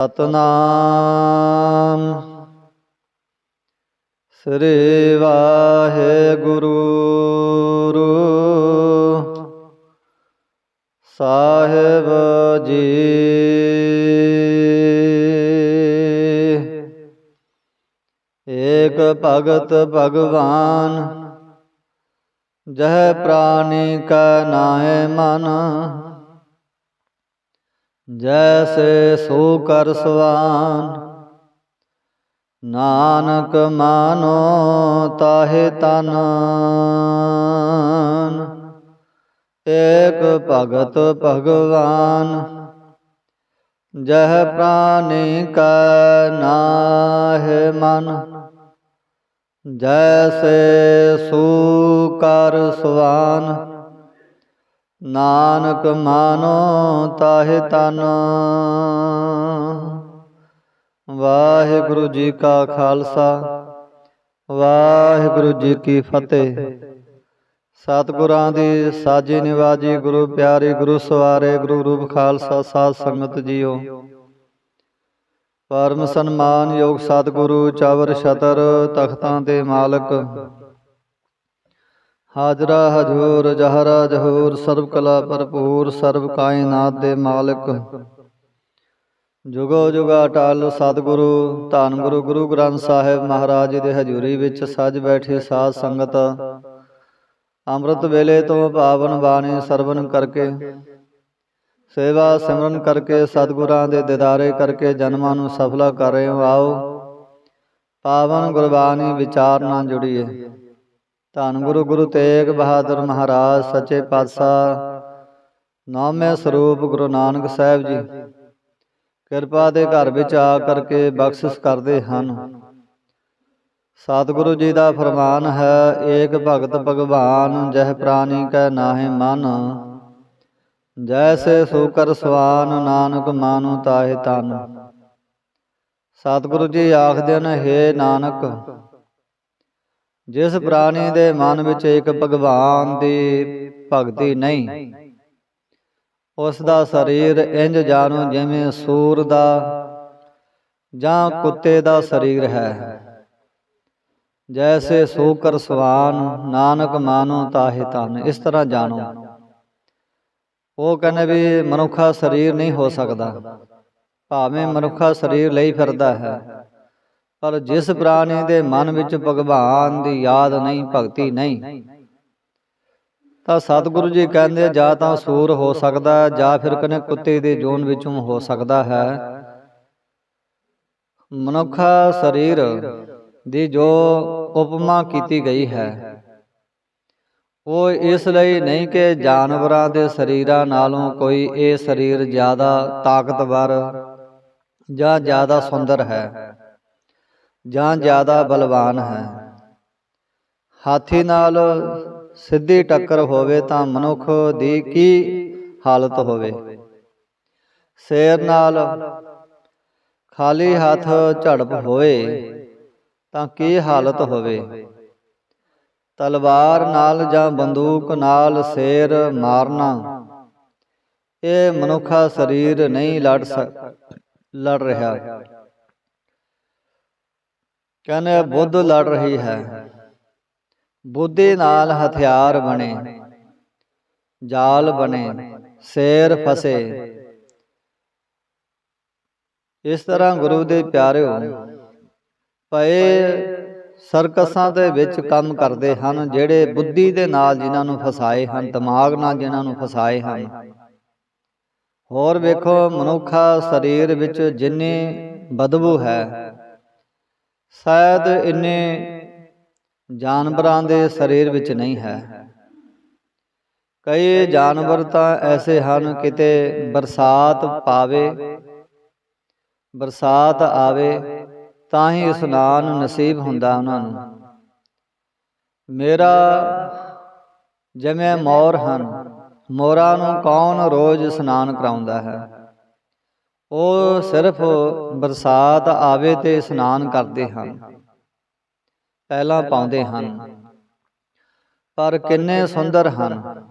ਸਤਨਾਮ। ਸ੍ਰੀ ਵਾਹਿਗੁਰੂ। ਸਾਹਿਬ ਜੀ। ਏਕ ਭਗਤ ਭਗਵਾਨ ਜਹ ਪ੍ਰਾਨੀ ਕਾ ਨਾਹਿ ਮਨ ਜੈਸੇ ਸੋ ਕਰ ਸਵਾਨ। ਨਾਨਕ ਮਾਨੋ ਤਾਹੇ ਤਨ। ਏਕ ਭਗਤ ਭਗਵਾਨ। ਜਹ ਪ੍ਰਾਨੀ ਕੈ ਨਾਹਿ ਮਨ। ਜੈਸੇ ਸੂ ਕਰ ਸਵਾਨ। ਨਾਨਕ ਮਾਨੋ ਤਾਹਿ ਤਨ। ਵਾਹਿਗੁਰੂ ਜੀ ਕਾ ਖਾਲਸਾ, ਵਾਹਿਗੁਰੂ ਜੀ ਕੀ ਫਤਿਹ। ਸਤਿਗੁਰਾਂ ਦੀ ਸਾਜੀ ਨਿਵਾਜੀ ਗੁਰੂ ਪਿਆਰੇ ਗੁਰੂ ਸਵਾਰੇ ਗੁਰੂ ਰੂਪ ਖਾਲਸਾ ਸਾਧ ਸੰਗਤ ਜੀਓ। ਪਰਮ ਸਨਮਾਨ ਯੋਗ ਸਤਿਗੁਰੂ ਚਵਰ ਛਤਰ ਤਖਤਾਂ ਦੇ ਮਾਲਕ ਹਾਜ਼ਰਾ ਹਜੂਰ ਜਹਰਾ ਜਹੂਰ ਸਰਬ ਕਲਾ ਭਰਪੂਰ ਸਰਬ ਕਾਇਨਾਤ ਦੇ ਮਾਲਕ। ਜੁਗੋ ਜੁਗਾ ਟਾਲ ਸਤਿਗੁਰੂ, ਧੰਨ ਗੁਰੂ ਗੁਰੂ ਗ੍ਰੰਥ ਸਾਹਿਬ ਮਹਾਰਾਜ ਜੀ ਦੇ ਹਜ਼ੂਰੀ ਵਿੱਚ ਸੱਜ ਬੈਠੇ ਸਾਧ ਸੰਗਤ। ਅੰਮ੍ਰਿਤ ਵੇਲੇ ਤੋਂ ਪਾਵਨ ਬਾਣੀ ਸਰਵਨ ਕਰਕੇ, ਸੇਵਾ ਸਿਮਰਨ ਕਰਕੇ ਸਤਿਗੁਰਾਂ ਦੇ ਦਿਦਾਰੇ ਕਰਕੇ ਜਨਮਾਂ ਨੂੰ ਸਫਲਾ ਕਰ ਰਹੇ ਹੋ। ਆਓ, ਪਾਵਨ ਗੁਰਬਾਣੀ ਵਿਚਾਰ ਨਾਲ ਜੁੜੀਏ। ਧੰਨ ਗੁਰੂ ਗੁਰੂ ਤੇਗ ਬਹਾਦਰ ਮਹਾਰਾਜ ਸੱਚੇ ਪਾਤਸ਼ਾਹ, ਨਾਮੇ ਸਰੂਪ ਗੁਰੂ ਨਾਨਕ ਸਾਹਿਬ ਜੀ। ਕਿਰਪਾ ਦੇ ਘਰ ਵਿੱਚ ਆ ਕਰਕੇ ਬਖਸ਼ਿਸ਼ ਕਰਦੇ ਹਨ। ਸਤਿਗੁਰੂ ਜੀ ਦਾ ਫਰਮਾਨ ਹੈ, ਏਕ ਭਗਤ ਭਗਵਾਨ, ਜਹ ਪ੍ਰਾਨੀ ਕੈ ਨਾਹਿ ਮਨ। ਜੈਸੇ ਸੋ ਸਵਾਨ, ਨਾਨਕ ਮਾਨੁ ਤਾਹਿ ਤਨ। ਸਤਿਗੁਰੂ ਜੀ ਆਖਦੇ ਨੇ, ਹੇ ਨਾਨਕ ਜਿਸ ਪ੍ਰਾਣੀ ਦੇ ਮਨ ਵਿੱਚ ਇੱਕ ਭਗਵਾਨ ਦੀ ਭਗਤੀ ਨਹੀਂ। ਉਸ ਦਾ ਸਰੀਰ ਇੰਜ ਜਾਣੋ ਜਿਵੇਂ ਸੂਰ ਦਾ ਜਾਂ ਕੁੱਤੇ ਦਾ ਸਰੀਰ ਹੈ। ਜੈਸੇ ਸੂਕਰ ਸਵਾਨ ਨਾਨਕ ਮਾਨੋ ਤਾਹਿ ਤਨ ਇਸ ਤਰ੍ਹਾਂ ਜਾਣੋ। ਉਹ ਕਹਿੰਦੇ ਵੀ ਮਨੁੱਖਾ ਸਰੀਰ ਨਹੀਂ ਹੋ ਸਕਦਾ। ਭਾਵੇਂ ਮਨੁੱਖਾ ਸਰੀਰ ਲਈ ਫਿਰਦਾ ਹੈ। ਪਰ ਜਿਸ ਪ੍ਰਾਣੀ ਦੇ ਮਨ ਵਿੱਚ ਭਗਵਾਨ ਦੀ ਯਾਦ ਨਹੀਂ, ਭਗਤੀ ਨਹੀਂ। ਤਾਂ ਸਤਿਗੁਰੂ ਜੀ ਕਹਿੰਦੇ, ਜਾਂ ਤਾਂ ਸੂਰ ਹੋ ਸਕਦਾ ਹੈ, ਜਾਂ ਫਿਰ ਕਨੇ ਕੁੱਤੇ ਦੇ ਜੋਨ ਵਿੱਚੋਂ ਹੋ ਸਕਦਾ ਹੈ। ਮਨੁੱਖਾ ਸਰੀਰ ਦੀ ਜੋ ਉਪਮਾ ਕੀਤੀ ਗਈ ਹੈ, ਉਹ ਇਸ ਲਈ ਨਹੀਂ ਕਿ ਜਾਨਵਰਾਂ ਦੇ ਸਰੀਰਾਂ ਨਾਲੋਂ ਕੋਈ ਇਹ ਸਰੀਰ ਜ਼ਿਆਦਾ ਤਾਕਤਵਰ ਜਾਂ ਜ਼ਿਆਦਾ ਸੁੰਦਰ ਹੈ। ਜਾਂ ਜ਼ਿਆਦਾ ਬਲਵਾਨ ਹੈ। ਹਾਥੀ ਨਾਲ ਸਿੱਧੀ ਟੱਕਰ ਹੋਵੇ ਤਾਂ ਮਨੁੱਖ ਦੀ ਕੀ ਹਾਲਤ ਹੋਵੇ? ਸ਼ੇਰ ਨਾਲ ਖਾਲੀ ਹੱਥ ਝੜਪ ਹੋਵੇ ਤਾਂ ਕੀ ਹਾਲਤ ਹੋਵੇ? ਤਲਵਾਰ ਨਾਲ ਜਾਂ ਬੰਦੂਕ ਨਾਲ ਸ਼ੇਰ ਮਾਰਨਾ। ਇਹ ਮਨੁੱਖਾ ਸਰੀਰ ਨਹੀਂ ਲੜ ਸਕ ਲੜ ਰਿਹਾ। ਕਹਿੰਦੇ ਬੁੱਧ ਲੜ ਰਹੀ ਹੈ। ਬੁੱਧੀ ਨਾਲ ਹਥਿਆਰ ਬਣੇ। ਜਾਲ ਬਣੇ। ਸ਼ੇਰ ਫਸੇ। ਇਸ ਤਰ੍ਹਾਂ ਗੁਰੂ ਦੇ ਪਿਆਰਿਓ ਪਏ ਸਰਕਸਾਂ ਦੇ ਵਿੱਚ ਕੰਮ ਕਰਦੇ ਹਨ ਜਿਹੜੇ ਬੁੱਧੀ ਦੇ ਨਾਲ ਜਿਨ੍ਹਾਂ ਨੂੰ ਫਸਾਏ ਹਨ, ਦਿਮਾਗ ਨਾਲ ਜਿਨ੍ਹਾਂ ਨੂੰ ਫਸਾਏ ਹਨ। ਹੋਰ ਵੇਖੋ, ਮਨੁੱਖਾ ਸਰੀਰ ਵਿੱਚ ਜਿੰਨੀ ਬਦਬੂ ਹੈ ਸ਼ਾਇਦ ਇੰਨੇ ਜਾਨਵਰਾਂ ਦੇ ਸਰੀਰ ਵਿੱਚ ਨਹੀਂ ਹੈ। ਕਈ ਜਾਨਵਰ ਤਾਂ ਐਸੇ ਹਨ ਕਿਤੇ ਬਰਸਾਤ ਪਾਵੇ। ਬਰਸਾਤ ਆਵੇ ਤਾਂ ਹੀ ਇਸਨਾਨ ਨਸੀਬ ਹੁੰਦਾ ਉਹਨਾਂ ਨੂੰ। ਮੇਰਾ ਜਿਵੇਂ ਮੋਰ ਹਨ ਮੋਰਾਂ ਨੂੰ ਕੌਣ ਰੋਜ਼ ਇਸ਼ਨਾਨ ਕਰਾਉਂਦਾ ਹੈ? ਉਹ ਸਿਰਫ ਬਰਸਾਤ ਆਵੇ ਤੇ ਇਸ਼ਨਾਨ ਕਰਦੇ ਹਨ ਪਹਿਲਾਂ ਪਾਉਂਦੇ ਹਨ। ਪਰ ਕਿੰਨੇ ਸੁੰਦਰ ਹਨ।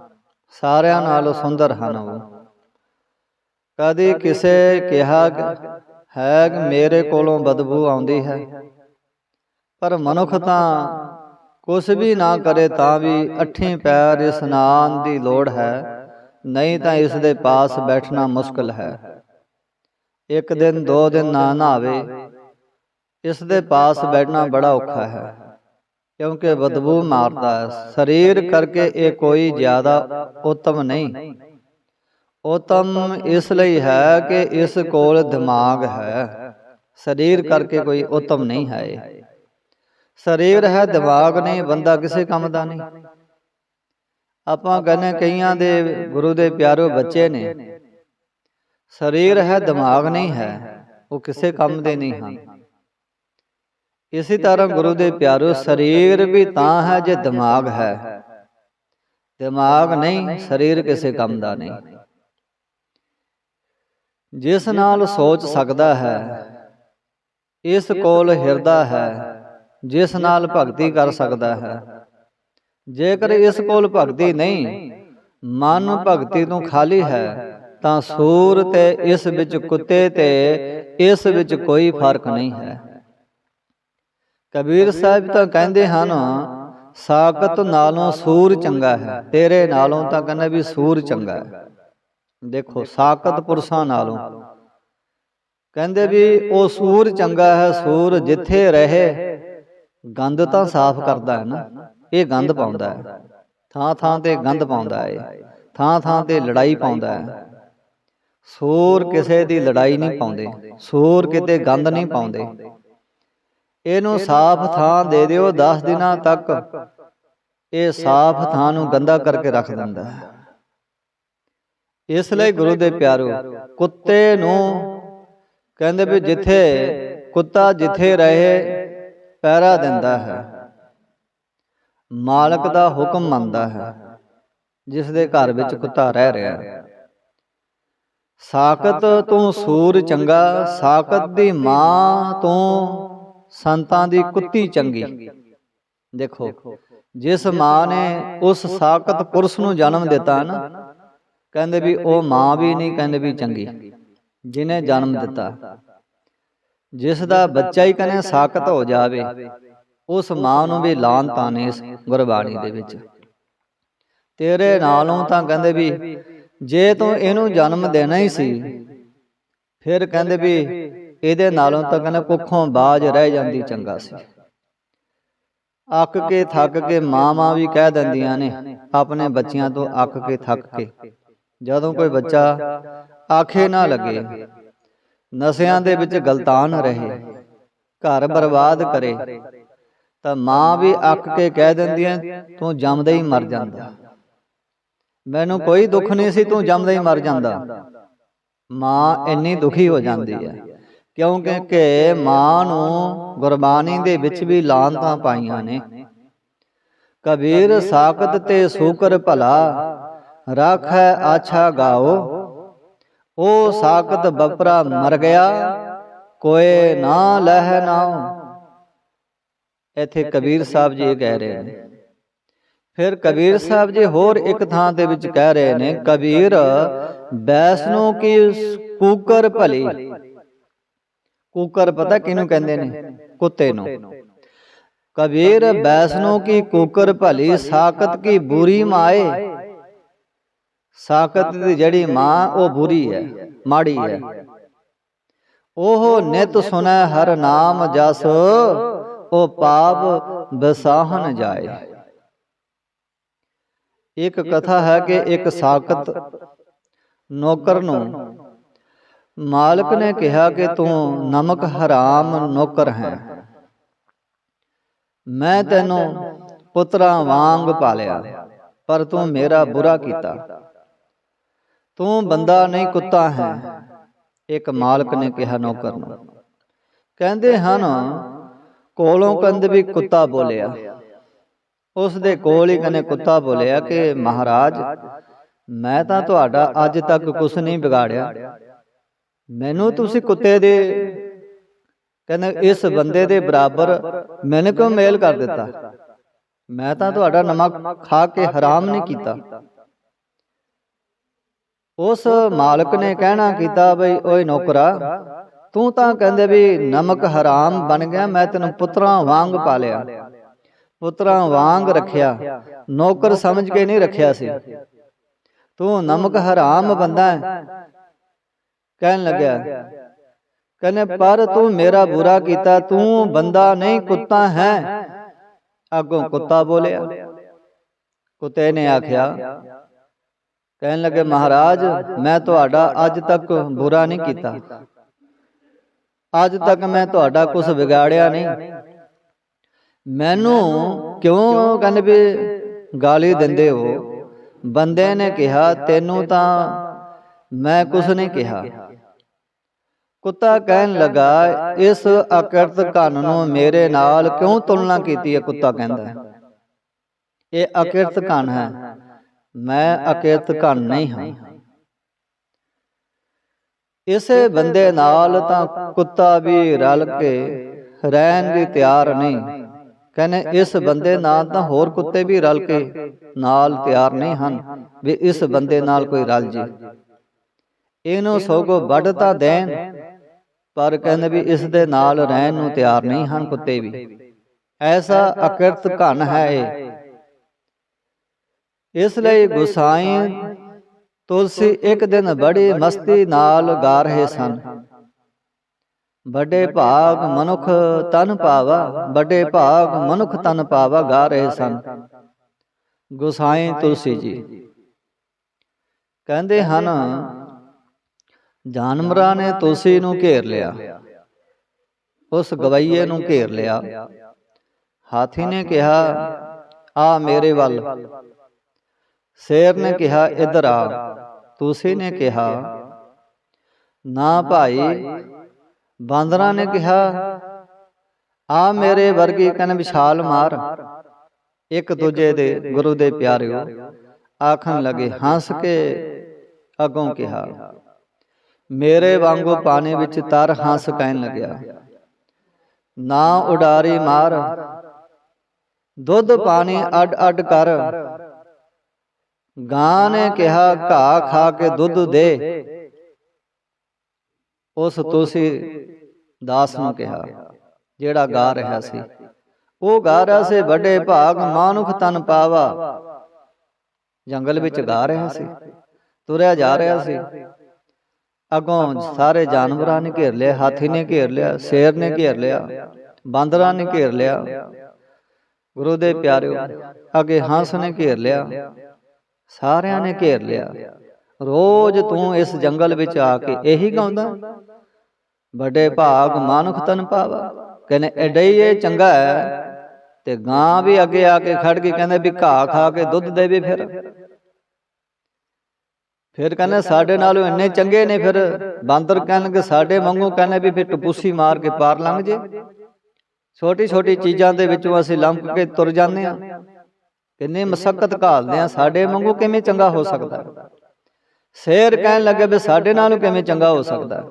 ਸਾਰਿਆਂ ਨਾਲੋਂ ਸੁੰਦਰ ਹਨ ਉਹ। ਕਦੀ ਕਿਸੇ ਕਿਹਾ ਹੈ ਮੇਰੇ ਕੋਲੋਂ ਬਦਬੂ ਆਉਂਦੀ ਹੈ। ਪਰ ਮਨੁੱਖ ਤਾਂ ਕੁਛ ਵੀ ਨਾ ਕਰੇ ਤਾਂ ਵੀ ਅੱਠੇ ਪੈਰ ਇਸਨਾਨ ਦੀ ਲੋੜ ਹੈ। ਨਹੀਂ ਤਾਂ ਇਸ ਦੇ ਪਾਸ ਬੈਠਣਾ ਮੁਸ਼ਕਲ ਹੈ। ਇੱਕ ਦਿਨ, ਦੋ ਦਿਨ ਨਾ ਨਹਾਵੇ। ਇਸ ਦੇ ਪਾਸ ਬੈਠਣਾ ਬੜਾ ਔਖਾ ਹੈ, ਕਿਉਂਕਿ ਬਦਬੂ ਮਾਰਦਾ ਹੈ। ਸਰੀਰ ਕਰਕੇ ਇਹ ਕੋਈ ਜ਼ਿਆਦਾ ਉਤਮ ਨਹੀਂ। ਉਤਮ ਇਸ ਲਈ ਹੈ ਕਿ ਇਸ ਕੋਲ ਦਿਮਾਗ ਹੈ। ਸਰੀਰ ਕਰਕੇ ਕੋਈ ਉਤਮ ਨਹੀਂ ਹੈ ਇਹ। ਸਰੀਰ ਹੈ, ਦਿਮਾਗ ਨਹੀਂ, ਬੰਦਾ ਕਿਸੇ ਕੰਮ ਦਾ ਨਹੀਂ। ਆਪਾਂ ਕਹਿੰਦੇ ਕਈਆਂ ਦੇ ਗੁਰੂ ਦੇ ਪਿਆਰੋ ਬੱਚੇ ਨੇ। ਸਰੀਰ ਹੈ ਦਿਮਾਗ ਨਹੀਂ ਹੈ ਉਹ ਕਿਸੇ ਕੰਮ ਦੇ ਨਹੀਂ ਹਨ। ਇਸੇ ਤਰ੍ਹਾਂ ਗੁਰੂ ਦੇ ਪਿਆਰੋ ਸਰੀਰ ਵੀ ਤਾਂ ਹੈ ਜੇ ਦਿਮਾਗ ਹੈ। ਦਿਮਾਗ ਨਹੀਂ ਸਰੀਰ ਕਿਸੇ ਕੰਮ ਦਾ ਨਹੀਂ। ਜਿਸ ਨਾਲ ਸੋਚ ਸਕਦਾ ਹੈ ਇਸ ਕੋਲ ਹਿਰਦਾ ਹੈ ਜਿਸ ਨਾਲ ਭਗਤੀ ਕਰ ਸਕਦਾ ਹੈ। ਜੇਕਰ ਇਸ ਕੋਲ ਭਗਤੀ ਨਹੀਂ ਮਨ ਭਗਤੀ ਤੋਂ ਖਾਲੀ ਹੈ। ਤਾਂ ਸੂਰ ਤੇ ਇਸ ਵਿੱਚ ਕੁੱਤੇ ਤੇ ਇਸ ਵਿੱਚ ਕੋਈ ਫ਼ਰਕ ਨਹੀਂ ਹੈ। ਕਬੀਰ ਸਾਹਿਬ ਤਾਂ ਕਹਿੰਦੇ ਹਨ ਸਾਕਤ ਨਾਲੋਂ ਸੂਰ ਚੰਗਾ ਹੈ, ਤੇਰੇ ਨਾਲੋਂ ਤਾਂ ਕਹਿੰਦੇ ਵੀ ਸੂਰ ਚੰਗਾ ਹੈ। ਦੇਖੋ ਸਾਕਤ ਪੁਰਸ਼ਾਂ ਨਾਲੋਂ। ਕਹਿੰਦੇ ਵੀ ਉਹ ਸੂਰ ਚੰਗਾ ਹੈ, ਸੂਰ ਜਿੱਥੇ ਰਹੇ ਗੰਦ ਤਾਂ ਸਾਫ਼ ਕਰਦਾ ਹੈ ਨਾ, ਇਹ ਗੰਦ ਪਾਉਂਦਾ ਹੈ। ਥਾਂ ਥਾਂ ਤੇ ਗੰਦ ਪਾਉਂਦਾ ਹੈ, ਥਾਂ ਥਾਂ ਤੇ ਲੜਾਈ ਪਾਉਂਦਾ ਹੈ। ਸੂਰ ਕਿਸੇ ਦੀ ਲੜਾਈ ਨਹੀਂ ਪਾਉਂਦੇ ਸੂਰ ਕਿਤੇ ਗੰਦ ਨਹੀਂ ਪਾਉਂਦੇ। ਇਹਨੂੰ ਸਾਫ਼ ਥਾਂ ਦੇ ਦਿਓ 10 ਦਿਨਾਂ ਤੱਕ। ਇਹ ਸਾਫ਼ ਥਾਂ ਨੂੰ ਗੰਦਾ ਕਰਕੇ ਰੱਖ ਦਿੰਦਾ। ਹੈ ਇਸ ਲਈ ਗੁਰੂ ਦੇ ਪਿਆਰੋ ਕੁੱਤੇ ਨੂੰ ਕਹਿੰਦੇ ਵੀ ਜਿੱਥੇ ਕੁੱਤਾ ਜਿੱਥੇ ਰਹੇ ਪਹਿਰਾ ਦਿੰਦਾ ਹੈ। ਮਾਲਕ ਦਾ ਹੁਕਮ ਮੰਨਦਾ ਹੈ। ਜਿਸ ਦੇ ਘਰ ਵਿੱਚ ਕੁੱਤਾ ਰਹਿ ਰਿਹਾ ਹੈ। ਸਾਕਤ ਤੋਂ ਸੂਰ ਚੰਗਾ ਸਾਕਤ ਦੀ ਮਾਂ ਤੋਂ ਸੰਤਾਂ ਦੀ ਕੁੱਤੀ ਚੰਗੀ। ਦੇਖੋ, ਜਿਸ ਮਾਂ ਨੇ ਉਸ ਸਾਕਤ ਪੁਰਸ਼ ਨੂੰ ਜਨਮ ਦਿੱਤਾ ਨਾ, ਕਹਿੰਦੇ ਵੀ ਉਹ ਮਾਂ ਵੀ ਨਹੀਂ, ਕਹਿੰਦੇ ਵੀ ਚੰਗੀ। ਜਿਨੇ ਜਨਮ ਦਿੱਤਾ। ਜਿਸ ਦਾ ਬੱਚਾ ਹੀ ਕਹਿੰਦੇ ਸਾਕਤ ਹੋ ਜਾਵੇ, ਉਸ ਮਾਂ ਨੂੰ ਵੀ ਲਾਂਤਾਂ ਨੇ ਇਸ ਗੁਰਬਾਣੀ ਦੇ ਵਿੱਚ। ਤੇਰੇ ਨਾਲੋਂ ਤਾਂ ਕਹਿੰਦੇ ਵੀ ਜੇ ਤੂੰ ਇਹਨੂੰ ਜਨਮ ਦੇਣਾ ਹੀ ਸੀ, ਫਿਰ ਕਹਿੰਦੇ ਵੀ ਇਹਦੇ ਨਾਲੋਂ ਤਾਂ ਕਹਿੰਦੇ ਕੁੱਖੋਂ ਬਾਜ ਰਹਿ ਜਾਂਦੀ ਚੰਗਾ ਸੀ। ਅੱਕ ਕੇ ਥੱਕ ਕੇ ਮਾਵਾਂ ਵੀ ਕਹਿ ਦਿੰਦੀਆਂ ਨੇ ਆਪਣੇ ਬੱਚਿਆਂ ਤੋਂ ਅੱਕ ਕੇ ਥੱਕ ਕੇ। ਜਦੋਂ ਕੋਈ ਬੱਚਾ ਆਖੇ ਨਾ ਲੱਗੇ, ਨਸ਼ਿਆਂ ਦੇ ਵਿੱਚ ਗਲਤਾਨ ਰਹੇ, ਘਰ ਬਰਬਾਦ ਕਰੇ, ਤਾਂ ਮਾਂ ਵੀ ਅੱਕ ਕੇ ਕਹਿ ਦਿੰਦੀ ਐ ਤੂੰ ਜੰਮਦੇ ਹੀ ਮਰ ਜਾਂਦਾ। ਮੈਨੂੰ ਕੋਈ ਦੁੱਖ ਨਹੀਂ ਸੀ ਤੂੰ ਜੰਮਦਾ ਹੀ ਮਰ ਜਾਂਦਾ। ਮਾਂ ਇੰਨੀ ਦੁਖੀ ਹੋ ਜਾਂਦੀ ਹੈ। ਕਿਉਂਕਿ ਕਿ ਮਾਂ ਨੂੰ ਗੁਰਬਾਣੀ ਦੇ ਵਿੱਚ ਵੀ ਲਾਂਤਾਂ ਪਾਈਆਂ ਨੇ। ਕਬੀਰ ਸਾਖਤ ਤੇ ਸੂਕਰ ਭਲਾ ਰਾਖੈ ਆਛਾ ਗਾਓ। ਉਹ ਸਾਖਤ ਬਪਰਾ ਮਰ ਗਿਆ ਕੋਏ ਨਾ ਲਹਿ ਨਾਉ। ਇੱਥੇ ਕਬੀਰ ਸਾਹਿਬ ਜੀ ਇਹ ਕਹਿ ਰਹੇ ਨੇ। ਫਿਰ ਕਬੀਰ ਸਾਹਿਬ ਜੀ ਹੋਰ ਇੱਕ ਥਾਂ ਦੇ ਵਿੱਚ ਕਹਿ ਰਹੇ ਨੇ, ਕਬੀਰ, ਬੈਸਨੋ ਕੀ ਕੂਕਰ ਭਲੀ? ਕੂਕਰ ਪਤਾ ਕਿਹਨੂੰ ਕਹਿੰਦੇ ਨੇ? ਕੁੱਤੇ ਨੂੰ। ਕਬੀਰ, ਬੈਸਨੋ ਕੀ ਕੂਕਰ ਭਲੀ? ਸਾਕਤ ਕੀ ਬੁਰੀ ਮਾਏ ਸਾਕਤ ਦੀ ਜਿਹੜੀ ਮਾਂ, ਉਹ ਬੁਰੀ ਹੈ, ਮਾੜੀ ਹੈ। ਉਹ ਨਿਤ ਸੁਨੈ ਹਰ ਨਾਮ ਜਸ, ਉਹ ਪਾਪ ਬਸਾਹਨ ਜਾਏ। ਇੱਕ ਕਥਾ ਹੈ ਕਿ ਇੱਕ ਸਾਕਤ ਨੌਕਰ ਨੂੰ ਮਾਲਕ ਨੇ ਕਿਹਾ ਕਿ ਤੂੰ ਨਮਕ ਹਰਾਮ ਨੌਕਰ ਹੈ। ਮੈਂ ਤੈਨੂੰ ਪੁੱਤਰਾਂ ਵਾਂਗ ਪਾਲਿਆ ਪਰ ਤੂੰ ਮੇਰਾ ਬੁਰਾ ਕੀਤਾ। ਤੂੰ ਬੰਦਾ ਨਹੀਂ ਕੁੱਤਾ ਹੈ। ਇੱਕ ਮਾਲਕ ਨੇ ਕਿਹਾ ਨੌਕਰ ਨੂੰ। ਕਹਿੰਦੇ ਹਨ ਕੋਲੋਂ ਕੰਦ ਵੀ ਕੁੱਤਾ ਬੋਲਿਆ। ਉਸ ਦੇ ਕੋਲ ਹੀ ਕਨੇ ਕੁੱਤਾ ਬੋਲਿਆ ਕਿ, ਮਹਾਰਾਜ, ਮੈਂ ਤਾਂ ਤੁਹਾਡਾ ਅੱਜ ਤੱਕ ਕੁਝ ਨਹੀਂ ਵਿਗਾੜਿਆ। ਮੈਨੂੰ ਤੁਸੀਂ ਕੁੱਤੇ ਦੇ ਕਹਿੰਦੇ, ਇਸ ਬੰਦੇ ਦੇ ਬਰਾਬਰ ਮੈਨੂੰ ਕਿਉਂ ਮੇਲ ਕਰ ਦਿੱਤਾ? ਮੈਂ ਤਾਂ ਤੁਹਾਡਾ ਨਮਕ ਖਾ ਕੇ ਹਰਾਮ ਨਹੀਂ ਕੀਤਾ। ਉਸ ਮਾਲਕ ਨੇ ਕਹਿਣਾ ਕੀਤਾ, ਬਈ, ਓਏ ਨੌਕਰਾ, ਤੂੰ ਤਾਂ ਕਹਿੰਦੇ ਵੀ ਨਮਕ ਹਰਾਮ ਬਣ ਗਿਆ, ਮੈਂ ਤੈਨੂੰ ਪੁੱਤਰਾਂ ਵਾਂਗ ਪਾਲਿਆ। ਪੁੱਤਰਾਂ ਵਾਂਗ ਰੱਖਿਆ। ਨੌਕਰ ਸਮਝ ਕੇ ਨਹੀਂ ਰੱਖਿਆ ਸੀ। ਤੂੰ ਨਮਕ ਹਰਾਮ ਬੰਦਾ ਹੈ। ਕਹਿਣ ਲੱਗਿਆ। ਕਹਿੰਦੇ ਪਰ ਤੂੰ ਮੇਰਾ ਬੁਰਾ ਕੀਤਾ ਤੂੰ ਬੰਦਾ ਨਹੀਂ ਕੁੱਤਾ ਹੈ। ਅੱਗੋਂ ਕੁੱਤਾ ਬੋਲਿਆ। ਕੁੱਤੇ ਨੇ ਆਖਿਆ। ਕਹਿਣ ਲੱਗੇ ਮਹਾਰਾਜ ਮੈਂ ਤੁਹਾਡਾ ਅੱਜ ਤੱਕ ਬੁਰਾ ਨਹੀਂ ਕੀਤਾ। ਅੱਜ ਤੱਕ ਮੈਂ ਤੁਹਾਡਾ ਕੁਝ ਵਿਗਾੜਿਆ ਨਹੀਂ। ਮੈਨੂੰ ਕਿਉਂ ਕਹਿੰਦੇ ਵੀ ਗਾਲੀ ਦਿੰਦੇ ਹੋ? ਬੰਦੇ ਨੇ ਕਿਹਾ, ਤੈਨੂੰ ਤਾਂ ਮੈਂ ਕੁਛ ਨਹੀਂ ਕਿਹਾ। ਕੁੱਤਾ ਕਹਿਣ ਲੱਗਾ, ਇਸ ਅਕਿਰਤ ਘਨ ਨੂੰ ਮੇਰੇ ਨਾਲ ਕਿਉਂ ਤੁਲਨਾ ਕੀਤੀ ਹੈ? ਕੁੱਤਾ ਕਹਿੰਦਾ, ਇਹ ਅਕਿਰਤ ਘਨ ਹੈ। ਮੈਂ ਅਕਿਰਤ ਘਨ ਨਹੀਂ ਹਾਂ। ਇਸੇ ਬੰਦੇ ਨਾਲ ਤਾਂ ਕੁੱਤਾ ਵੀ ਰਲ ਕੇ ਰਹਿਣ ਦੀ ਤਿਆਰ ਨਹੀਂ। ਕਹਿੰਦੇ ਇਸ ਬੰਦੇ ਨਾਲ ਤਾਂ ਹੋਰ ਕੁੱਤੇ ਵੀ ਰਲ ਕੇ ਨਾਲ ਤਿਆਰ ਨਹੀਂ ਹਨ ਵੀ ਇਸ ਬੰਦੇ ਨਾਲ ਕੋਈ ਰਲ ਜੇ। ਇਹਨੂੰ ਸੋਗੋ ਵੱਢ ਤਾਂ ਦੇਣ ਪਰ ਕਹਿੰਦੇ ਵੀ ਇਸ ਦੇ ਨਾਲ ਰਹਿਣ ਨੂੰ ਤਿਆਰ ਨਹੀਂ ਹਨ ਕੁੱਤੇ ਵੀ। ਐਸਾ ਅਕਿਰਤ ਘਨ ਹੈ ਇਹ। ਇਸ ਲਈ ਗੁਸਾਈ ਤੁਲਸੀ ਇੱਕ ਦਿਨ ਬੜੀ ਮਸਤੀ ਨਾਲ ਗਾ ਰਹੇ ਸਨ। ਵੱਡੇ ਭਾਗ ਮਨੁੱਖ ਤਨ ਪਾਵਾ ਵੱਡੇ ਭਾਗ ਮਨੁੱਖ ਤਨ ਪਾਵਾ ਗਾ ਰਹੇ ਸਨ। ਗੁਸਾਈ ਤੁਲਸੀ ਜੀ। ਕਹਿੰਦੇ ਹਨ ਜਾਨਵਰਾਂ ਨੇ ਤੁਲਸੀ ਨੂੰ ਘੇਰ ਲਿਆ। ਉਸ ਗਵਈਏ ਨੂੰ ਘੇਰ ਲਿਆ। ਹਾਥੀ ਨੇ ਕਿਹਾ ਆ ਮੇਰੇ ਵੱਲ। ਸ਼ੇਰ ਨੇ ਕਿਹਾ ਇੱਧਰ ਆ। ਤੁਲਸੀ ਨੇ ਕਿਹਾ ਨਾ ਭਾਈ ਬਾਂਦਰਾਂ ਨੇ ਕਿਹਾ, ਆ ਮੇਰੇ ਵਰਗੀ ਕਨ ਵਿਸ਼ਾਲ ਮਾਰ। ਇੱਕ ਦੂਜੇ ਦੇ ਗੁਰੂ ਦੇ ਪਿਆਰਿਓ, ਆਖਣ ਲਗੇ, ਹੱਸ ਕੇ ਅਗੋਂ ਕਿਹਾ, ਮੇਰੇ ਵਾਂਗੂ ਪਾਣੀ ਵਿੱਚ ਤਰ ਹੰਸ ਕਹਿਣ ਲੱਗਿਆ। ਨਾ ਉਡਾਰੀ ਮਾਰ, ਦੁੱਧ ਪਾਣੀ ਅੱਡ ਅੱਡ ਕਰ। ਗਾਂ ਨੇ ਕਿਹਾ, ਘਾਹ ਖਾ ਕੇ ਦੁੱਧ ਦੇ। ਉਸ ਤੁਲਸੀ ਦਾਸ ਨੂੰ ਕਿਹਾ ਜਿਹੜਾ ਗਾ ਰਿਹਾ ਸੀ। ਉਹ ਗਾ ਰਿਹਾ ਸੀ ਵੱਡੇ ਭਾਗ ਮਾਨੁਖ ਤਨ ਪਾਵਾ। ਜੰਗਲ ਵਿੱਚ ਗਾ ਰਿਹਾ ਸੀ। ਤੁਰਿਆ ਜਾ ਰਿਹਾ ਸੀ। ਅਗੋਂ ਸਾਰੇ ਜਾਨਵਰਾਂ ਨੇ ਘੇਰ ਲਿਆ ਹਾਥੀ ਨੇ ਘੇਰ ਲਿਆ ਸ਼ੇਰ ਨੇ ਘੇਰ ਲਿਆ ਬਾਂਦਰਾਂ ਨੇ ਘੇਰ ਲਿਆ। ਗੁਰੂ ਦੇ ਪਿਆਰਿਓ ਅਗੇ ਹੰਸ ਨੇ ਘੇਰ ਲਿਆ। ਸਾਰਿਆਂ ਨੇ ਘੇਰ ਲਿਆ। ਰੋਜ਼ ਤੂੰ ਇਸ ਜੰਗਲ ਵਿੱਚ ਆ ਕੇ ਇਹੀ ਗਾਉਂਦਾ? ਵੱਡੇ ਭਾਗ ਮਾਨੁਖ ਤਨ ਪਾਵਾ। ਕਹਿੰਦੇ ਐਡਾ ਹੀ ਇਹ ਚੰਗਾ ਹੈ ਤੇ ਗਾਂ ਵੀ ਅੱਗੇ ਆ ਕੇ ਖੜ ਕੇ ਕਹਿੰਦੇ ਵੀ ਘਾਹ ਖਾ ਕੇ ਦੁੱਧ ਦੇਵੇ ਫਿਰ। ਫਿਰ। ਕਹਿੰਦੇ ਸਾਡੇ ਨਾਲੋਂ ਇੰਨੇ ਚੰਗੇ ਨੇ ਫਿਰ। ਬਾਂਦਰ ਕਹਿਣਗੇ ਸਾਡੇ ਵਾਂਗੂ ਕਹਿੰਦੇ ਵੀ ਫਿਰ ਟਪੂਸੀ ਮਾਰ ਕੇ ਪਾਰ ਲੰਘ ਜੇ। ਛੋਟੀ ਛੋਟੀ ਚੀਜ਼ਾਂ ਦੇ ਵਿੱਚੋਂ ਅਸੀਂ ਲੰਘ ਕੇ ਤੁਰ ਜਾਂਦੇ ਆ ਕਿੰਨੇ ਮਸਕਤ ਘਾਲਦੇ ਆ ਸਾਡੇ ਵਾਂਗੂ ਕਿਵੇਂ ਚੰਗਾ ਹੋ ਸਕਦਾ? ਸ਼ੇਰ ਕਹਿਣ ਲੱਗੇ ਵੀ ਸਾਡੇ ਨਾਲੋਂ ਕਿਵੇਂ ਚੰਗਾ ਹੋ ਸਕਦਾ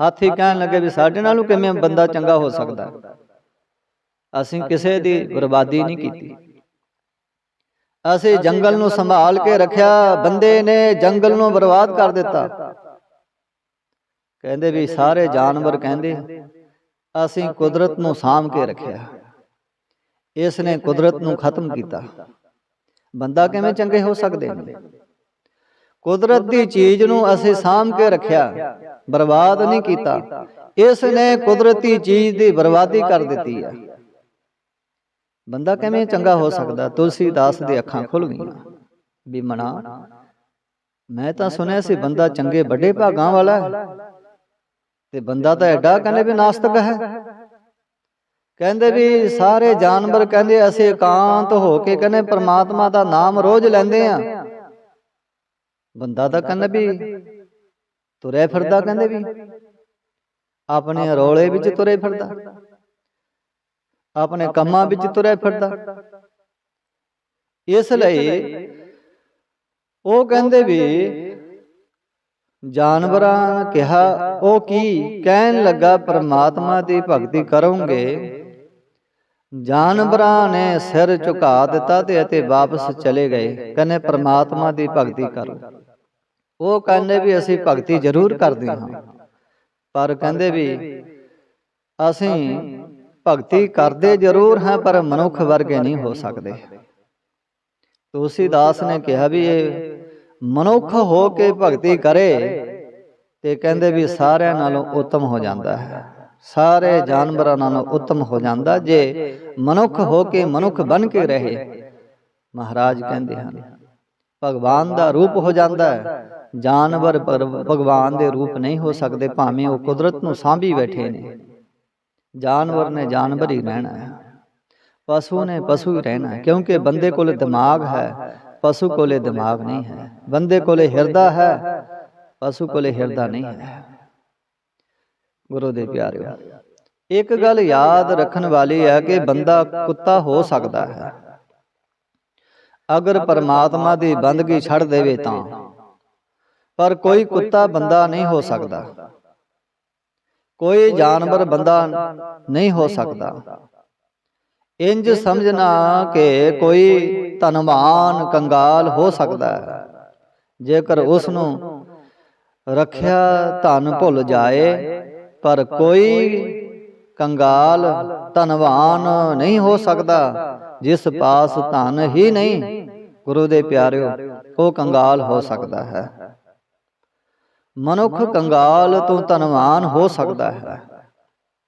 ਹਾਥੀ ਕਹਿਣ ਲੱਗੇ ਵੀ ਸਾਡੇ ਨਾਲੋਂ ਕਿਵੇਂ ਬੰਦਾ ਚੰਗਾ ਹੋ ਸਕਦਾ। ਅਸੀਂ ਕਿਸੇ ਦੀ ਬਰਬਾਦੀ ਨਹੀਂ ਕੀਤੀ। ਅਸੀਂ ਜੰਗਲ ਨੂੰ ਸੰਭਾਲ ਕੇ ਰੱਖਿਆ ਬੰਦੇ ਨੇ ਜੰਗਲ ਨੂੰ ਬਰਬਾਦ ਕਰ ਦਿੱਤਾ। ਕਹਿੰਦੇ ਵੀ ਸਾਰੇ ਜਾਨਵਰ ਕਹਿੰਦੇ ਅਸੀਂ ਕੁਦਰਤ ਨੂੰ ਸਾਂਭ ਕੇ ਰੱਖਿਆ। ਇਸ ਨੇ ਕੁਦਰਤ ਨੂੰ ਖਤਮ ਕੀਤਾ। ਬੰਦਾ ਕਿਵੇਂ ਚੰਗੇ ਹੋ ਸਕਦੇ ਨੇ? ਕੁਦਰਤ ਦੀ ਚੀਜ਼ ਨੂੰ ਅਸੀਂ ਸਾਂਭ ਕੇ ਰੱਖਿਆ ਬਰਬਾਦ ਨਹੀਂ ਕੀਤਾ। ਇਸ ਨੇ ਕੁਦਰਤੀ ਚੀਜ਼ ਦੀ ਬਰਬਾਦੀ ਕਰ ਦਿੱਤੀ ਹੈ ਬੰਦਾ ਕਿਵੇਂ ਚੰਗਾ ਹੋ ਸਕਦਾ? ਤੁਲਸੀਦਾਸ ਦੀ ਅੱਖਾਂ ਖੁੱਲ ਗਈਆਂ ਵੀ ਮਨਾ। ਮੈਂ ਤਾਂ ਸੁਣਿਆ ਸੀ ਬੰਦਾ ਚੰਗੇ ਵੱਡੇ ਭਾਗਾਂ ਵਾਲਾ ਹੈ। ਤੇ ਬੰਦਾ ਤਾਂ ਐਡਾ ਕਹਿੰਦੇ ਵੀ ਨਾਸਤਕ ਹੈ। ਕਹਿੰਦੇ ਵੀ ਸਾਰੇ ਜਾਨਵਰ ਕਹਿੰਦੇ ਅਸੀਂ ਇਕਾਂਤ ਹੋ ਕੇ ਕਹਿੰਦੇ ਪ੍ਰਮਾਤਮਾ ਦਾ ਨਾਮ ਰੋਜ਼ ਲੈਂਦੇ ਆ ਬੰਦਾ ਤਾਂ ਕਹਿੰਦਾ ਵੀ ਤੁਰਿਆ ਫਿਰਦਾ ਕਹਿੰਦੇ ਵੀ। ਆਪਣੇ ਰੋਲੇ ਵਿੱਚ ਤੁਰੇ ਫਿਰਦਾ। ਆਪਣੇ ਕੰਮਾਂ ਵਿੱਚ ਤੁਰਿਆ ਫਿਰਦਾ। ਇਸ ਲਈ ਉਹ ਕਹਿੰਦੇ ਵੀ ਜਾਨਵਰਾਂ ਨੇ ਕਿਹਾ ਉਹ ਕੀ ਕਹਿਣ ਲੱਗਾ ਪਰਮਾਤਮਾ ਦੀ ਭਗਤੀ ਕਰੋਗੇ? ਜਾਨਵਰਾਂ ਨੇ ਸਿਰ ਝੁਕਾ ਦਿੱਤਾ ਤੇ ਅਤੇ ਵਾਪਸ ਚਲੇ ਗਏ। ਕਹਿੰਦੇ ਪਰਮਾਤਮਾ ਦੀ ਭਗਤੀ ਕਰੋ। ਉਹ ਕਹਿੰਦੇ ਵੀ ਅਸੀਂ ਭਗਤੀ ਜ਼ਰੂਰ ਕਰਦੇ ਹਾਂ। ਪਰ ਕਹਿੰਦੇ ਵੀ ਅਸੀਂ ਭਗਤੀ ਕਰਦੇ ਜ਼ਰੂਰ ਹਾਂ ਪਰ ਮਨੁੱਖ ਵਰਗੇ ਨਹੀਂ ਹੋ ਸਕਦੇ। ਤੁਲਸੀਦਾਸ ਨੇ ਕਿਹਾ ਵੀ ਇਹ ਮਨੁੱਖ ਹੋ ਕੇ ਭਗਤੀ ਕਰੇ ਤੇ ਕਹਿੰਦੇ ਵੀ ਸਾਰਿਆਂ ਨਾਲੋਂ ਉੱਤਮ ਹੋ ਜਾਂਦਾ ਹੈ। ਸਾਰੇ ਜਾਨਵਰਾਂ ਨਾਲੋਂ ਉੱਤਮ ਹੋ ਜਾਂਦਾ ਜੇ ਮਨੁੱਖ ਹੋ ਕੇ ਮਨੁੱਖ ਬਣ ਕੇ ਰਹੇ। ਮਹਾਰਾਜ ਕਹਿੰਦੇ ਹਨ ਭਗਵਾਨ ਦਾ ਰੂਪ ਹੋ ਜਾਂਦਾ ਹੈ। ਜਾਨਵਰ ਭਗਵਾਨ ਦੇ ਰੂਪ ਨਹੀਂ ਹੋ ਸਕਦੇ ਭਾਵੇਂ ਉਹ ਕੁਦਰਤ ਨੂੰ ਸਾਂਭੀ ਬੈਠੇ ਨੇ। ਜਾਨਵਰ ਨੇ ਜਾਨਵਰ ਹੀ ਰਹਿਣਾ ਹੈ। ਪਸ਼ੂ ਨੇ ਪਸ਼ੂ ਹੀ ਰਹਿਣਾ ਕਿਉਂਕਿ ਬੰਦੇ ਕੋਲ ਦਿਮਾਗ ਹੈ ਪਸ਼ੂ ਕੋਲੇ ਦਿਮਾਗ ਨਹੀਂ ਹੈ। ਬੰਦੇ ਕੋਲੇ ਹਿਰਦਾ ਹੈ ਪਸ਼ੂ ਕੋਲੇ ਹਿਰਦਾ ਨਹੀਂ ਹੈ। ਗੁਰੂ ਦੇ ਪਿਆਰਿਓ ਇੱਕ ਗੱਲ ਯਾਦ ਰੱਖਣ ਵਾਲੀ ਹੈ ਕਿ ਬੰਦਾ ਕੁੱਤਾ ਹੋ ਸਕਦਾ ਹੈ। ਅਗਰ ਪਰਮਾਤਮਾ ਦੀ ਬੰਦਗੀ ਛੱਡ ਦੇਵੇ ਤਾਂ। ਪਰ ਕੋਈ ਕੁੱਤਾ ਬੰਦਾ ਨਹੀਂ ਹੋ ਸਕਦਾ। ਕੋਈ ਜਾਨਵਰ ਬੰਦਾ ਨਹੀਂ ਹੋ ਸਕਦਾ। ਇੰਜ ਸਮਝਣਾ ਕਿ ਕੋਈ ਧਨਵਾਨ ਕੰਗਾਲ ਹੋ ਸਕਦਾ। ਹੈ ਜੇਕਰ ਉਸ ਨੂੰ ਰੱਖਿਆ ਧਨ ਭੁੱਲ ਜਾਏ ਪਰ ਕੋਈ ਕੰਗਾਲ, ਧਨਵਾਨ ਨਹੀਂ ਹੋ ਸਕਦਾ। ਜਿਸ ਪਾਸ ਧਨ ਹੀ ਨਹੀਂ, ਗੁਰੂ ਦੇ ਪਿਆਰਿਓ, ਉਹ ਕੰਗਾਲ ਹੋ ਸਕਦਾ ਹੈ। ਮਨੁੱਖ ਕੰਗਾਲ ਤੋਂ ਧਨਵਾਨ ਹੋ ਸਕਦਾ ਹੈ।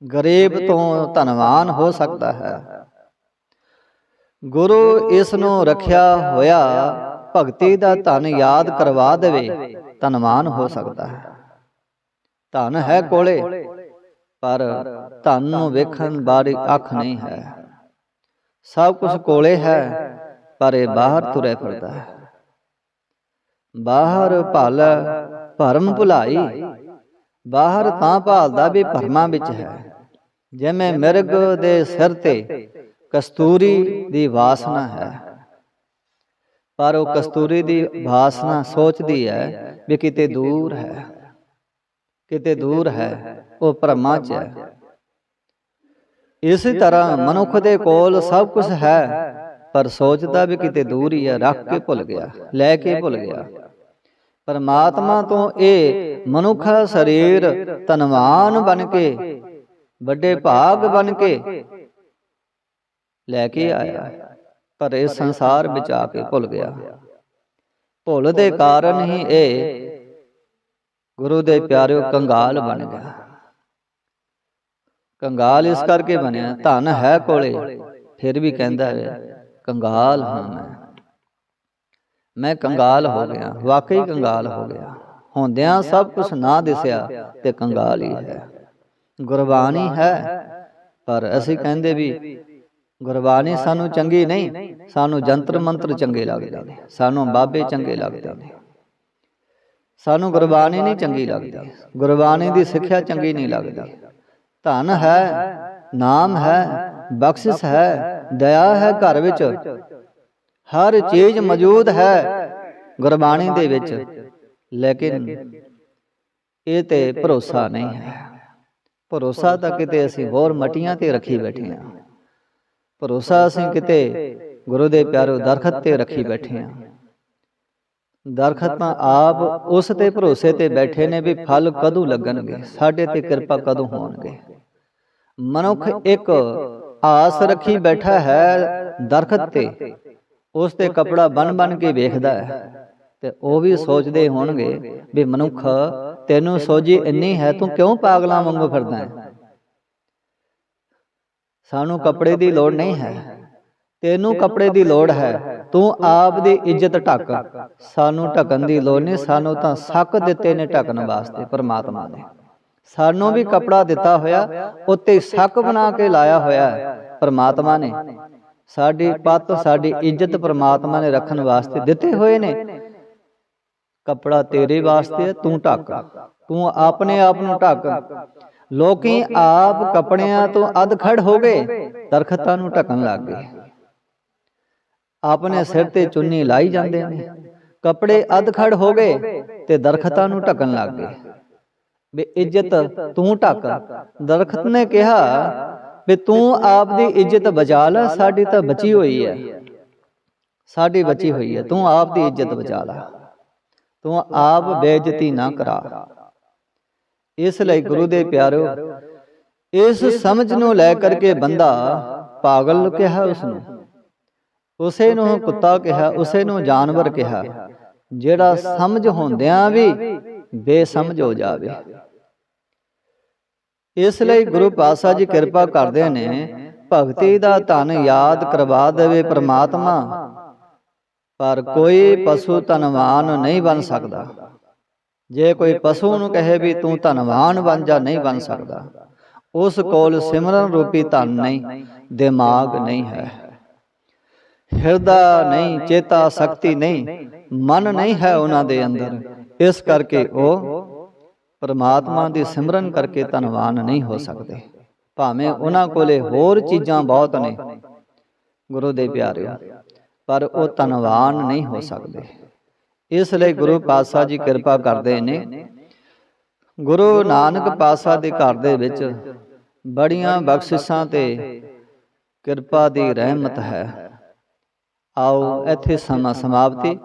ਗਰੀਬ ਤੋਂ ਧਨਵਾਨ ਹੋ ਸਕਦਾ ਹੈ। ਗੁਰੂ ਇਸ ਨੂੰ ਰੱਖਿਆ ਹੋਇਆ, ਭਗਤੀ ਦਾ ਧਨ ਯਾਦ ਕਰਵਾ ਦੇਵੇ, ਧਨਵਾਨ ਹੋ ਸਕਦਾ ਹੈ। ਧਨ ਹੈ ਕੋਲੇ, ਪਰ ਧਨ ਨੂੰ ਵੇਖਣ ਬਾਰੇ ਅੱਖ ਨਹੀਂ ਹੈ। ਸਭ ਕੁਝ ਕੋਲੇ ਹੈ ਪਰ ਇਹ ਬਾਹਰ ਤੁਰੇ ਫਿਰਦਾ ਹੈ। ਬਾਹਰ ਭਲ ਭਰਮ ਭੁਲਾਈ ਬਾਹਰ ਤਾਂ ਭਾਲਦਾ ਵੀ ਭਰਮਾਂ ਵਿੱਚ ਹੈ। ਜਿਵੇਂ ਮਿਰਗ ਦੇ ਸਿਰ ਤੇ ਕਸਤੂਰੀ ਦੀ ਵਾਸਨਾ ਹੈ। ਪਰ ਉਹ ਕਸਤੂਰੀ ਦੀ ਵਾਸਨਾ ਸੋਚਦੀ ਹੈ ਵੀ ਕਿਤੇ ਦੂਰ ਹੈ। ਕਿਤੇ ਦੂਰ ਹੈ। ਉਹ ਭਰਮਾਂ 'ਚ ਹੈ। ਇਸੇ ਤਰ੍ਹਾਂ ਮਨੁੱਖ ਦੇ ਕੋਲ ਸਭ ਕੁਝ ਹੈ ਪਰ ਸੋਚਦਾ ਵੀ ਕਿਤੇ ਦੂਰ ਹੀ ਹੈ ਰੱਖ ਕੇ ਭੁੱਲ ਗਿਆ ਲੈ ਕੇ ਭੁੱਲ ਗਿਆ। ਪਰਮਾਤਮਾ ਤੋਂ ਇਹ ਮਨੁੱਖ ਸਰੀਰ ਧਨਵਾਨ ਬਣ ਕੇ ਵੱਡੇ ਭਾਗ ਬਣ ਕੇ ਲੈ ਕੇ ਆਇਆ। ਪਰ ਇਸ ਸੰਸਾਰ ਵਿੱਚ ਆ ਕੇ ਭੁੱਲ ਗਿਆ। ਭੁੱਲ ਦੇ ਕਾਰਨ ਹੀ ਇਹ ਗੁਰੂ ਦੇ ਪਿਆਰਿਓ ਕੰਗਾਲ ਬਣ ਗਿਆ। ਕੰਗਾਲ ਇਸ ਕਰਕੇ ਬਣਿਆ ਧਨ ਹੈ ਕੋਲੇ। ਫਿਰ ਵੀ ਕਹਿੰਦਾ ਹੈ ਕੰਗਾਲ ਹਾਂ। ਮੈਂ ਮੈਂ ਕੰਗਾਲ ਹੋ ਗਿਆ। ਵਾਕਈ ਕੰਗਾਲ ਹੋ ਗਿਆ। ਹੁੰਦਿਆਂ ਸਭ ਕੁਝ ਨਾ ਦਿਸਿਆ ਤੇ ਕੰਗਾਲ ਹੀ ਹੈ। ਗੁਰਬਾਣੀ ਹੈ। ਪਰ ਅਸੀਂ ਕਹਿੰਦੇ ਵੀ ਗੁਰਬਾਣੀ ਸਾਨੂੰ ਚੰਗੀ ਨਹੀਂ ਸਾਨੂੰ ਜੰਤਰ ਮੰਤਰ ਚੰਗੇ ਲੱਗਦੇ ਨੇ। ਸਾਨੂੰ ਬਾਬੇ ਚੰਗੇ ਲੱਗਦੇ ਨੇ। ਸਾਨੂੰ ਗੁਰਬਾਣੀ ਨਹੀਂ ਚੰਗੀ ਲੱਗਦੀ। ਗੁਰਬਾਣੀ ਦੀ ਸਿੱਖਿਆ ਚੰਗੀ ਨਹੀਂ ਲੱਗਦੀ। ਧਨ ਹੈ, ਨਾਮ ਹੈ, ਬਖਸ਼ਿਸ਼ ਹੈ, ਦਇਆ ਹੈ ਘਰ ਵਿੱਚ। ਹਰ ਚੀਜ਼ ਮੌਜੂਦ ਹੈ ਗੁਰਬਾਣੀ ਦੇ ਵਿੱਚ। ਲੇਕਿਨ ਇਹ ਤੇ ਭਰੋਸਾ ਨਹੀਂ ਹੈ। ਭਰੋਸਾ ਤਾਂ ਕਿਤੇ ਅਸੀਂ ਹੋਰ ਮਟੀਆਂ ਤੇ ਰੱਖੀ ਬੈਠੇ ਹਾਂ। ਭਰੋਸਾ ਅਸੀਂ ਕਿਤੇ ਗੁਰੂ ਦੇ ਪਿਆਰੋ ਦਰਖਤ ਤੇ ਰੱਖੀ ਬੈਠੇ ਹਾਂ। ਦਰਖਤ ਤਾਂ ਆਪ ਉਸ ਤੇ ਭਰੋਸੇ ਤੇ ਬੈਠੇ ਨੇ ਵੀ ਫਲ ਕਦੋਂ ਲੱਗਣਗੇ? ਸਾਡੇ ਤੇ ਕਿਰਪਾ ਕਦੋਂ ਹੋਣਗੇ? ਮਨੁੱਖ ਇੱਕ ਆਸ ਰੱਖੀ ਬੈਠਾ ਹੈ ਦਰਖਤ ਤੇ। ਉਸ ਤੇ ਕਪੜਾ ਬਨ ਬਨ ਕੇ ਵੇਖਦਾ ਹੈ। ਤੇ ਉਹ ਵੀ ਸੋਚਦੇ ਹੋਣਗੇ ਵੀ ਮਨੁੱਖ, ਤੈਨੂੰ ਸੋਝੀ ਇੰਨੀ ਹੈ, ਤੂੰ ਕਿਉਂ ਪਾਗਲਾਂ ਵਾਂਗੂ ਫਿਰਦਾ ਹੈ? ਸਾਨੂੰ ਕੱਪੜੇ ਦੀ ਲੋੜ ਨਹੀਂ ਹੈ। ਤੈਨੂੰ ਕੱਪੜੇ ਦੀ ਲੋੜ ਹੈ। ਤੂੰ ਆਪ ਦੀ ਇੱਜ਼ਤ ਢੱਕ। ਸਾਨੂੰ ਢੱਕਣ ਦੀ ਲੋੜ ਨਹੀਂ ਸਾਨੂੰ ਤਾਂ ਸੱਕ ਦਿੱਤੇ ਨੇ ਢੱਕਣ ਵਾਸਤੇ ਪਰਮਾਤਮਾ ਨੇ ਸਾਨੂੰ ਵੀ ਕਪੜਾ ਦਿੱਤਾ ਹੋਇਆ ਉੱਤੇ ਸੱਕ ਬਣਾ ਕੇ ਲਾਇਆ ਹੋਇਆ ਹੈ ਪਰਮਾਤਮਾ ਨੇ। ਸਾਡੀ ਪੱਤ ਸਾਡੀ ਇੱਜ਼ਤ ਪਰਮਾਤਮਾ ਨੇ ਰੱਖਣ ਵਾਸਤੇ ਦਿੱਤੇ ਹੋਏ ਨੇ। ਕਪੜਾ ਤੇਰੇ ਵਾਸਤੇ ਤੂੰ ਢੱਕ। ਤੂੰ ਆਪਣੇ ਆਪ ਨੂੰ ਢੱਕ। ਲੋਕੀ ਆਪ ਕਪੜਿਆਂ ਤੋਂ ਅਧ ਖੜ ਹੋ ਗਏ। ਦਰਖਤਾਂ ਨੂੰ ਢੱਕਣ ਲੱਗ ਗਏ। ਆਪਣੇ ਸਿਰ ਤੇ ਚੁੰਨੀ ਲਾਈ ਜਾਂਦੇ ਨੇ। ਕਪੜੇ ਅਧ ਖੜ ਹੋ ਗਏ ਤੇ ਦਰਖਤਾਂ ਨੂੰ ਢੱਕਣ ਲੱਗ ਗਏ। ਵੀ ਇੱਜ਼ਤ ਤੂੰ ਢੱਕ। ਦਰਖਤ ਨੇ ਕਿਹਾ ਵੀ ਤੂੰ ਆਪ ਦੀ ਇੱਜ਼ਤ ਬਚਾ ਲੈ ਸਾਡੀ ਤਾਂ ਬਚੀ ਹੋਈ ਹੈ। ਸਾਡੀ ਬਚੀ ਹੋਈ ਹੈ। ਤੂੰ ਆਪ ਦੀ ਇੱਜ਼ਤ ਬਚਾ ਲੈ। ਤੂੰ ਆਪ ਬੇਇੱਜ਼ਤੀ ਨਾ ਕਰਾ। ਇਸ ਲਈ ਗੁਰੂ ਦੇ ਪਿਆਰਿਓ ਇਸ ਸਮਝ ਨੂੰ ਲੈ ਕਰਕੇ ਬੰਦਾ ਪਾਗਲ ਕਿਹਾ ਉਸ ਨੂੰ ਉਸੇ ਨੂੰ ਕੁੱਤਾ ਕਿਹਾ ਉਸੇ ਨੂੰ ਜਾਨਵਰ ਕਿਹਾ ਜਿਹੜਾ ਸਮਝ ਹੁੰਦਿਆਂ ਵੀ ਬੇਸਮਝ ਹੋ ਜਾਵੇ। ਇਸ ਲਈ ਗੁਰੂ ਪਾਤਸ਼ਾਹ ਜੀ ਕਿਰਪਾ ਕਰਦੇ ਨੇ ਭਗਤੀ ਦਾ ਧਨ ਯਾਦ ਕਰਵਾ ਦੇਵੇ ਪ੍ਰਮਾਤਮਾ। ਪਰ ਕੋਈ ਪਸ਼ੂ ਧਨਵਾਨ ਨਹੀਂ ਬਣ ਸਕਦਾ। ਜੇ ਕੋਈ ਪਸ਼ੂ ਨੂੰ ਕਹੇ ਵੀ ਤੂੰ ਧਨਵਾਨ ਬਣ ਜਾ ਨਹੀਂ ਬਣ ਸਕਦਾ। ਉਸ ਕੋਲ ਸਿਮਰਨ ਰੂਪੀ ਧਨ ਨਹੀਂ ਦਿਮਾਗ ਨਹੀਂ ਹੈ। ਹਿਰਦਾ ਨਹੀਂ, ਚੇਤਾ ਸ਼ਕਤੀ ਨਹੀਂ, ਮਨ ਨਹੀਂ ਹੈ ਉਹਨਾਂ ਦੇ ਅੰਦਰ। ਇਸ ਕਰਕੇ ਉਹ ਪਰਮਾਤਮਾ ਦੀ ਸਿਮਰਨ ਕਰਕੇ ਧਨਵਾਨ ਨਹੀਂ ਹੋ ਸਕਦੇ। ਭਾਵੇਂ ਉਹਨਾਂ ਕੋਲੇ ਹੋਰ ਚੀਜ਼ਾਂ ਬਹੁਤ ਨੇ, ਗੁਰੂ ਦੇ ਪਿਆਰਿਓ, ਪਰ ਉਹ ਧਨਵਾਨ ਨਹੀਂ ਹੋ ਸਕਦੇ। ਇਸ ਲਈ ਗੁਰੂ ਪਾਤਸ਼ਾਹ ਜੀ ਕਿਰਪਾ ਕਰਦੇ ਨੇ। ਗੁਰੂ ਨਾਨਕ ਪਾਤਸ਼ਾਹ ਦੇ ਘਰ ਦੇ ਵਿੱਚ ਬੜੀਆਂ ਬਖਸ਼ਿਸ਼ਾਂ ਤੇ ਕਿਰਪਾ ਦੀ ਰਹਿਮਤ ਹੈ। ਆਓ ਇੱਥੇ ਸਮਾਂ ਸਮਾਪਤੀ।